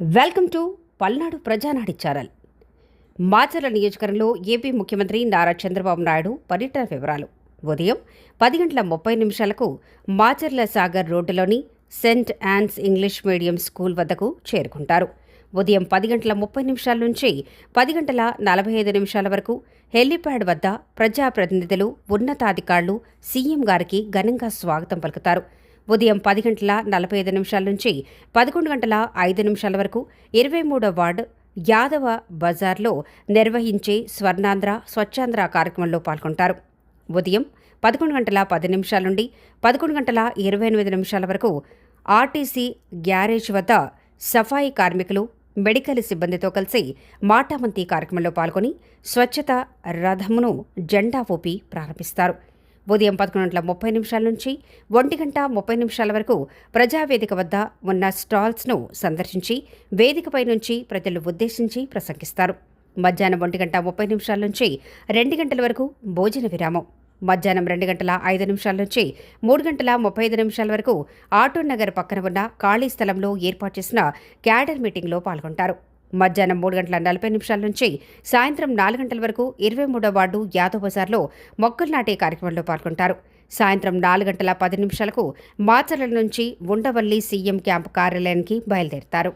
Welcome to Palnadu Prajanadi channel. Macherla నియోజకవర్గంలో AP ముఖ్యమంత్రి నారా చంద్రబాబు నాయుడు పర్యటన వివరాలు. ఉదయం పది గంటల ముప్పై నిమిషాలకు మాచర్ల సాగర్ రోడ్డులోని Saint Ann's English medium school వద్దకు చేరుకుంటారు. ఉదయం పది గంటల ముప్పై నిమిషాల నుంచి పది గంటల నలభై ఐదు నిమిషాల వరకు హెలిప్యాడ్ వద్ద ప్రజాప్రతినిధులు ఉన్నతాధికారులు సీఎం గారికి ఘనంగా స్వాగతం పలుకుతారు. ఉదయం పది గంటల నలభై ఐదు నిమిషాల నుంచి పదకొండు గంటల ఐదు నిమిషాల వరకు ఇరవై మూడో వార్డు యాదవ బజార్లో నిర్వహించే స్వర్ణాంధ్ర స్వచ్ఛాంధ్ర కార్యక్రమంలో పాల్గొంటారు. ఉదయం పదకొండు గంటల పది నిమిషాల నుండి పదకొండు గంటల ఇరవై ఎనిమిది నిమిషాల వరకు ఆర్టీసీ గ్యారేజ్ వద్ద సఫాయి కార్మికులు మెడికల్ సిబ్బందితో కలిసి మాటామంతి కార్యక్రమంలో పాల్గొని స్వచ్ఛత రథమును జెండా ఊపి ప్రారంభిస్తారు. ఉదయం పదకొండు గంటల ముప్పై నిమిషాల నుంచి ఒంటి గంట ముప్పై నిమిషాల వరకు ప్రజావేదిక వద్ద ఉన్న స్టాల్స్ను సందర్శించి వేదికపై నుంచి ప్రజలు ఉద్దేశించి ప్రసంగిస్తారు. మధ్యాహ్నం ఒంటి గంట ముప్పై నిమిషాల నుంచి రెండు గంటల వరకు భోజన విరామం. మధ్యాహ్నం రెండు గంటల ఐదు నిమిషాల నుంచి మూడు గంటల ముప్పై ఐదు నిమిషాల వరకు ఆటో నగర్ పక్కన ఉన్న ఖాళీ స్థలంలో ఏర్పాటు చేసిన క్యాడర్ మీటింగ్లో పాల్గొంటారు. మధ్యాహ్నం మూడు గంటల నలభై నిమిషాల నుంచి సాయంత్రం నాలుగు గంటల వరకు ఇరవై మూడో వార్డు యాదవ్ బజార్లో మొక్కలు నాటే కార్యక్రమంలో పాల్గొంటారు. సాయంత్రం నాలుగు గంటల పది నిమిషాలకు మాచర్ల నుంచి ఉండవల్లి సీఎం క్యాంపు కార్యాలయానికి బయలుదేరుతారు.